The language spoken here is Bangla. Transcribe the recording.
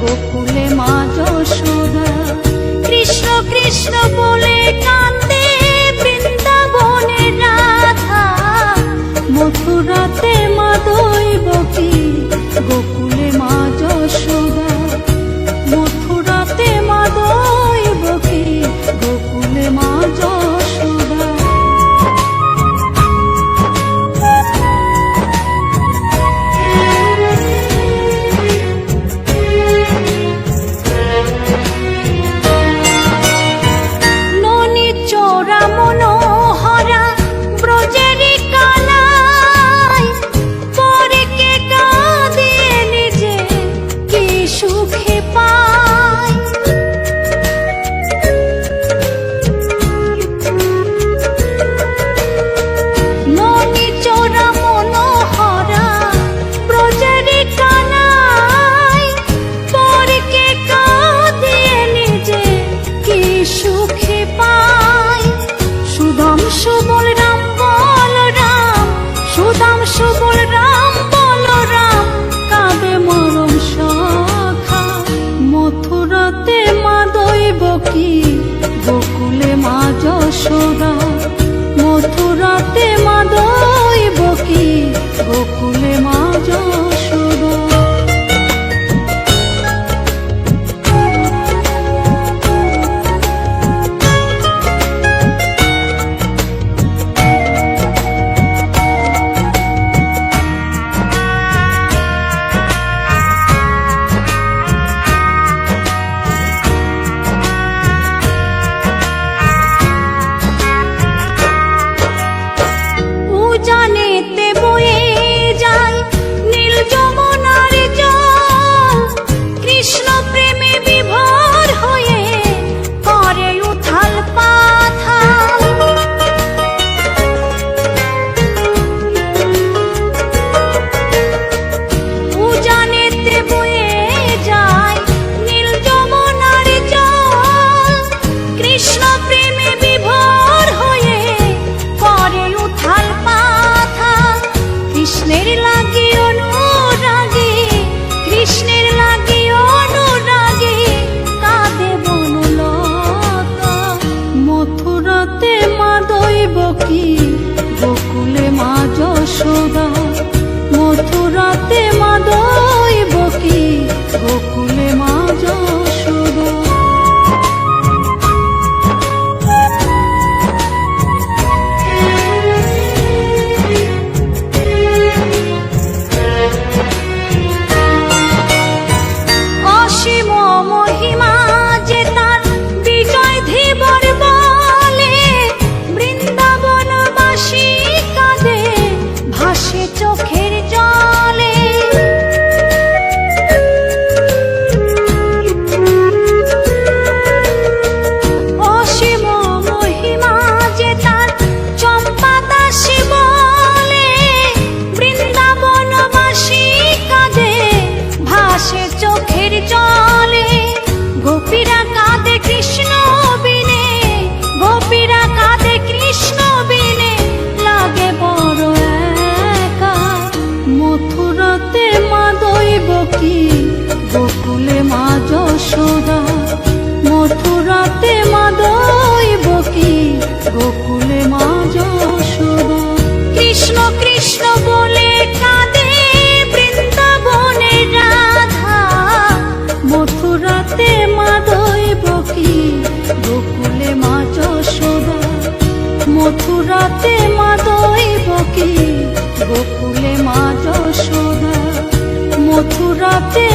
গোকুলে মা যশোদা। কৃষ্ণ কৃষ্ণ বলে কা মাতে মা দৈব কি? গোকুলে মা যশোদা মথুরাতে মা দৈব লাগে কৃষ্ণের লাগে কাঁদে মথুরাতে মা দৈব কি গোকুলে মা যশোদা। কৃষ্ণ রাধা। মথুরাতে মাদয় বকি গোকুলে মা মথুরাতে মাদয় বকি গোকুলে মা মথুরাতে